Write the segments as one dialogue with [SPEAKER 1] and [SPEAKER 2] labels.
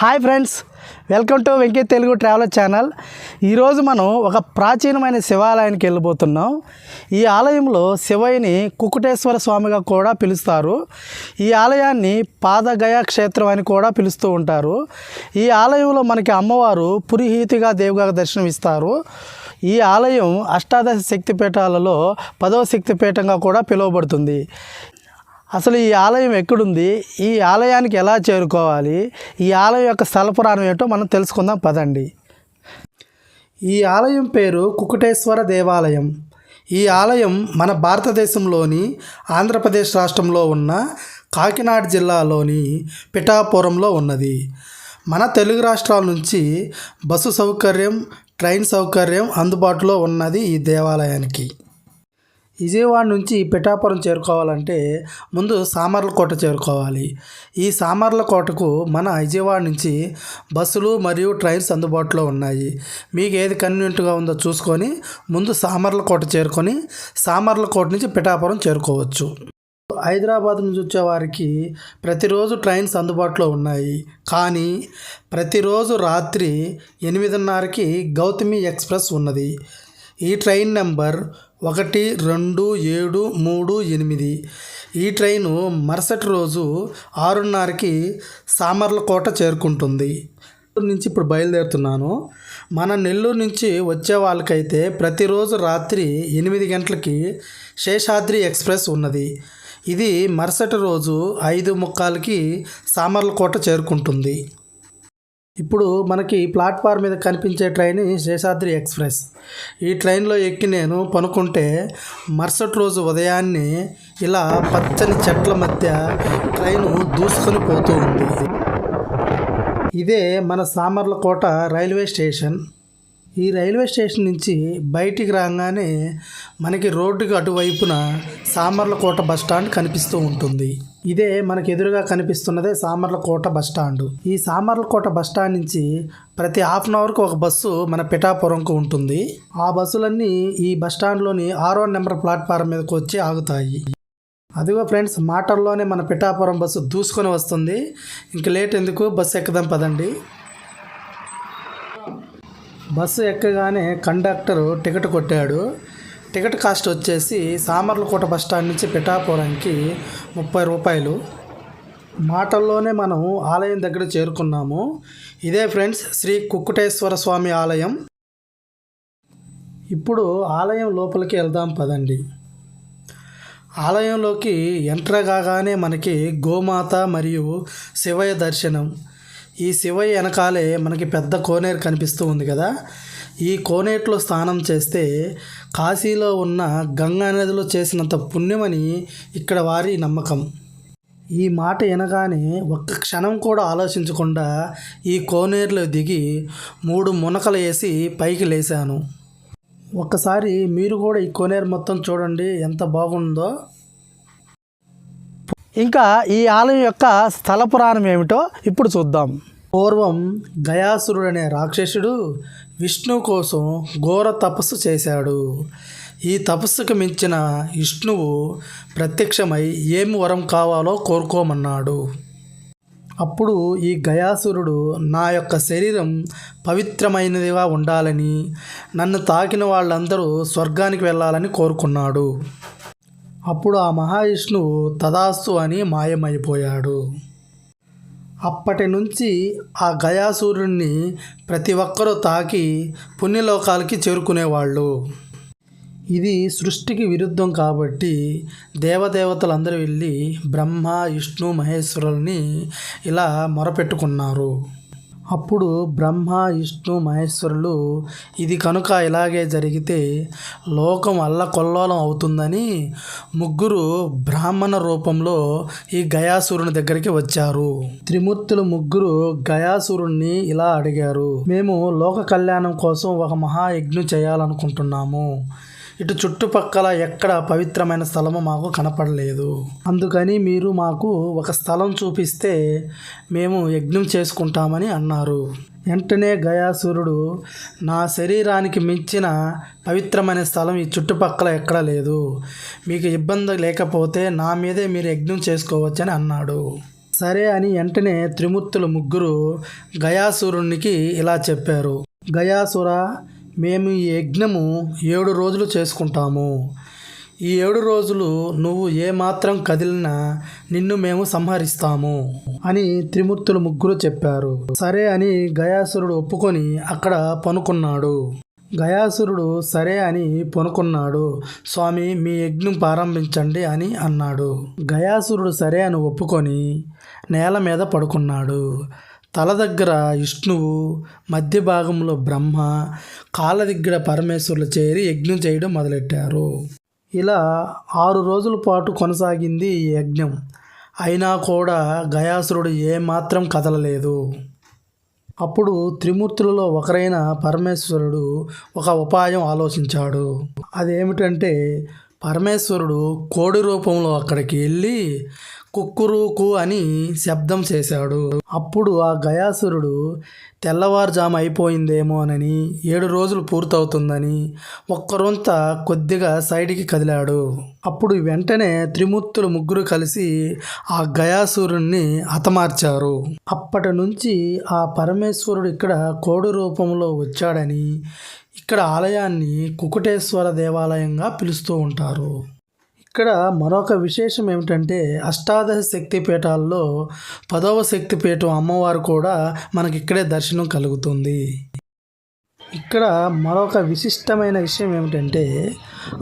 [SPEAKER 1] Hi friends welcome to Venkayya Telugu traveller channel. ఈరోజు మనం ఒక ప్రాచీనమైన శివాలయానికి వెళ్ళిపోతున్నాం ఈ ఆలయంలో శివయ్యని కుకుటేశ్వర స్వామిగా కూడా పిలుస్తారు. ఈ ఆలయాన్ని పాదగయ క్షేత్రం అని కూడా పిలుస్తూ ఉంటారు. ఈ ఆలయంలో మనకి అమ్మవారు పురిహీతిగా దేవుగా దర్శనమిస్తారు. ఈ ఆలయం అష్టాదశ శక్తిపీఠాలలో పదవ శక్తిపీఠంగా కూడా పిలువబడుతుంది. అసలు ఈ ఆలయం ఎక్కడుంది? ఈ ఆలయానికి ఎలా చేరుకోవాలి? ఈ ఆలయం యొక్క స్థలపురాణం ఏంటో మనం తెలుసుకుందాం పదండి. ఈ ఆలయం పేరు కుకుటేశ్వర దేవాలయం. ఈ ఆలయం మన భారతదేశంలోని ఆంధ్రప్రదేశ్ రాష్ట్రంలో ఉన్న కాకినాడ జిల్లాలోని పిఠాపురంలో ఉన్నది. మన తెలుగు రాష్ట్రాల నుంచి బస్సు సౌకర్యం ట్రైన్ సౌకర్యం అందుబాటులో ఉన్నది ఈ దేవాలయానికి. విజయవాడ నుంచి పిఠాపురం చేరుకోవాలంటే ముందు సామర్లకోట చేరుకోవాలి. ఈ సామర్లకోటకు మన విజయవాడ నుంచి బస్సులు మరియు ట్రైన్స్ అందుబాటులో ఉన్నాయి. మీకు ఏది కన్వీనియంట్గా ఉందో చూసుకొని ముందు సామర్లకోట చేరుకొని సామర్లకోట నుంచి పిఠాపురం చేరుకోవచ్చు. హైదరాబాద్ నుంచి వచ్చేవారికి ప్రతిరోజు ట్రైన్స్ అందుబాటులో ఉన్నాయి. కానీ ప్రతిరోజు రాత్రి ఎనిమిదిన్నరకి గౌతమి ఎక్స్ప్రెస్ ఉన్నది. ఈ ట్రైన్ నెంబర్ ఒకటి రెండు ఏడు మూడు ఎనిమిది. ఈ ట్రైను మరుసటి రోజు ఆరున్నరకి సామర్లకోట చేరుకుంటుంది. నెల్లూరు నుంచి ఇప్పుడు బయలుదేరుతున్నాను. మన నెల్లూరు నుంచి వచ్చే వాళ్ళకైతే ప్రతిరోజు రాత్రి ఎనిమిది గంటలకి శేషాద్రి ఎక్స్ప్రెస్ ఉన్నది. ఇది మరుసటి రోజు ఐదు ముక్కాలకి సామర్లకోట చేరుకుంటుంది. ఇప్పుడు మనకి ప్లాట్ఫామ్ మీద కనిపించే ట్రైన్ శేషాద్రి ఎక్స్ప్రెస్. ఈ ట్రైన్లో ఎక్కి నేను పనుకుంటే మరుసటి రోజు ఉదయాన్నే ఇలా పచ్చని చెట్ల మధ్య ట్రైను దూసుకొని పోతూ ఉంది. ఇదే మన సామర్లకోట రైల్వే స్టేషన్. ఈ రైల్వే స్టేషన్ నుంచి బయటికి రాగానే మనకి రోడ్డుకి అటువైపున సామర్లకోట బస్ స్టాండ్ కనిపిస్తూ ఉంటుంది. ఇదే మనకు ఎదురుగా కనిపిస్తున్నదే సామర్లకోట బస్ స్టాండ్. ఈ సామర్లకోట బస్ స్టాండ్ నుంచి ప్రతి హాఫ్ అన్ అవర్కి ఒక బస్సు మన పిఠాపురంకు ఉంటుంది. ఆ బస్సులన్నీ ఈ బస్ స్టాండ్లోని ఆరో నెంబర్ ప్లాట్ఫారం మీదకి వచ్చి ఆగుతాయి. అదిగో ఫ్రెండ్స్ మాటల్లోనే మన పిఠాపురం బస్సు దూసుకొని వస్తుంది. ఇంక లేట్ ఎందుకు? బస్సు ఎక్కదాం పదండి. బస్సు ఎక్కగానే కండక్టర్ టికెట్ కొట్టాడు. టికెట్ కాస్ట్ వచ్చేసి సామర్లకోట బస్ స్టాండ్ నుంచి పిఠాపురంకి ముప్పై రూపాయలు. మాటల్లోనే మనం ఆలయం దగ్గర చేరుకున్నాము. ఇదే ఫ్రెండ్స్ శ్రీ కుక్కుటేశ్వర స్వామి ఆలయం. ఇప్పుడు ఆలయం లోపలికి వెళ్దాం పదండి. ఆలయంలోకి ఎంటర్ కాగానే మనకి గోమాత మరియు శివయ దర్శనం. ఈ శివయ్య వెనకాలే మనకి పెద్ద కోనేరు కనిపిస్తూ ఉంది కదా. ఈ కోనేటిలో స్నానం చేస్తే కాశీలో ఉన్న గంగా నదిలో చేసినంత పుణ్యమని ఇక్కడ వారి నమ్మకం. ఈ మాట వినగానే ఒక్క క్షణం కూడా ఆలోచించకుండా ఈ కోనేరులో దిగి మూడు మునకలు వేసి పైకి లేశాను. ఒక్కసారి మీరు కూడా ఈ కోనేరు మొత్తం చూడండి ఎంత బాగుందో. ఇంకా ఈ ఆలయం యొక్క స్థల పురాణం ఏమిటో ఇప్పుడు చూద్దాం. పూర్వం గయాసురుడు అనే రాక్షసుడు విష్ణు కోసం ఘోర తపస్సు చేశాడు. ఈ తపస్సుకు మించిన విష్ణువు ప్రత్యక్షమై ఏమి వరం కావాలో కోరుకోమన్నాడు. అప్పుడు ఈ గయాసురుడు నా యొక్క శరీరం పవిత్రమైనదిగా ఉండాలని నన్ను తాకిన వాళ్ళందరూ స్వర్గానికి వెళ్ళాలని కోరుకున్నాడు. అప్పుడు ఆ మహావిష్ణువు తదాస్తు అని మాయమైపోయాడు. అప్పటి నుంచి ఆ గయాసూర్యుడిని ప్రతి ఒక్కరూ తాకి పుణ్యలోకాలకి చేరుకునేవాళ్ళు. ఇది సృష్టికి విరుద్ధం కాబట్టి దేవదేవతలందరూ వెళ్ళి బ్రహ్మ విష్ణు మహేశ్వరుల్ని ఇలా మొరపెట్టుకున్నారు. అప్పుడు బ్రహ్మ విష్ణు మహేశ్వరులు ఇది కనుక ఇలాగే జరిగితే లోకం అల్లకొల్లోలం అవుతుందని ముగ్గురు బ్రాహ్మణ రూపంలో ఈ గయాసురుని దగ్గరికి వచ్చారు. త్రిమూర్తులు ముగ్గురు గయాసురుణ్ణి ఇలా అడిగారు మేము లోక కళ్యాణం కోసం ఒక మహాయజ్ఞం చేయాలనుకుంటున్నాము. ఇటు చుట్టుపక్కల ఎక్కడ పవిత్రమైన స్థలము మాకు కనపడలేదు. అందుకని మీరు మాకు ఒక స్థలం చూపిస్తే మేము యజ్ఞం చేసుకుంటామని అన్నారు. వెంటనే గయాసురుడు నా శరీరానికి మించిన పవిత్రమైన స్థలం ఈ చుట్టుపక్కల ఎక్కడ లేదు. మీకు ఇబ్బంది లేకపోతే నా మీదే మీరు యజ్ఞం చేసుకోవచ్చని అన్నాడు. సరే అని వెంటనే త్రిమూర్తులు ముగ్గురు గయాసురునికి ఇలా చెప్పారు. గయాసుర మేము ఈ యజ్ఞము ఏడు రోజులు చేసుకుంటాము. ఈ ఏడు రోజులు నువ్వు ఏమాత్రం కదిలినా నిన్ను మేము సంహరిస్తాము అని త్రిమూర్తులు ముగ్గురు చెప్పారు. సరే అని గయాసురుడు ఒప్పుకొని అక్కడ పనుకున్నాడు. గయాసురుడు సరే అని పనుకున్నాడు. స్వామి మీ యజ్ఞం ప్రారంభించండి అని అన్నాడు. గయాసురుడు సరే అని ఒప్పుకొని నేల మీద పడుకున్నాడు. తల దగ్గర విష్ణువు మధ్య భాగంలో బ్రహ్మ కాళ్ళ దగ్గర పరమేశ్వరులు చేరి యజ్ఞం చేయడం మొదలెట్టారు. ఇలా ఆరు రోజుల పాటు కొనసాగింది ఈ యజ్ఞం. అయినా కూడా గయాసురుడు ఏమాత్రం కదలలేదు. అప్పుడు త్రిమూర్తులలో ఒకరైన పరమేశ్వరుడు ఒక ఉపాయం ఆలోచించాడు. అదేమిటంటే పరమేశ్వరుడు కోడి రూపంలో అక్కడికి వెళ్ళి కుక్కురుకు అని శబ్దం చేశాడు. అప్పుడు ఆ గయాసురుడు తెల్లవారుజాము అయిపోయిందేమోనని ఏడు రోజులు పూర్తవుతుందని ఒక్కరొంత కొద్దిగా సైడ్కి కదిలాడు. అప్పుడు వెంటనే త్రిమూర్తులు ముగ్గురు కలిసి ఆ గయాసురుణ్ణి హతమార్చారు. అప్పటి నుంచి ఆ పరమేశ్వరుడు ఇక్కడ కోడి రూపంలో వచ్చాడని ఇక్కడ ఆలయాన్ని కుకుటేశ్వర దేవాలయంగా పిలుస్తూ ఉంటారు. ఇక్కడ మరొక విశేషం ఏమిటంటే అష్టాదశ శక్తి పీఠాల్లో పదవ శక్తి పీఠం అమ్మవారు కూడా మనకి ఇక్కడే దర్శనం కలుగుతుంది. ఇక్కడ మరొక విశిష్టమైన విషయం ఏమిటంటే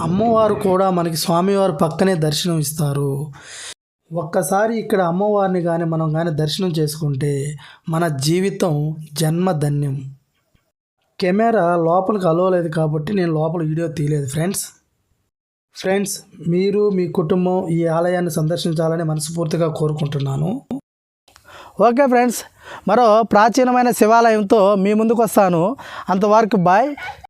[SPEAKER 1] అమ్మవారు కూడా మనకి స్వామివారు పక్కనే దర్శనం ఇస్తారు. ఒక్కసారి ఇక్కడ అమ్మవారిని కానీ మనం కానీ దర్శనం చేసుకుంటే మన జీవితం జన్మధన్యం. కెమెరా లోపలికి అలవలేదు కాబట్టి నేను లోపల వీడియో తీయలేదు. ఫ్రెండ్స్ ఫ్రెండ్స్ మీరు మీ కుటుంబం ఈ ఆలయాన్ని సందర్శించాలని మనస్ఫూర్తిగా కోరుకుంటున్నాను. ఓకే ఫ్రెండ్స్ మరో ప్రాచీనమైన శివాలయంతో మీ ముందుకు వస్తాను అంతవరకు బాయ్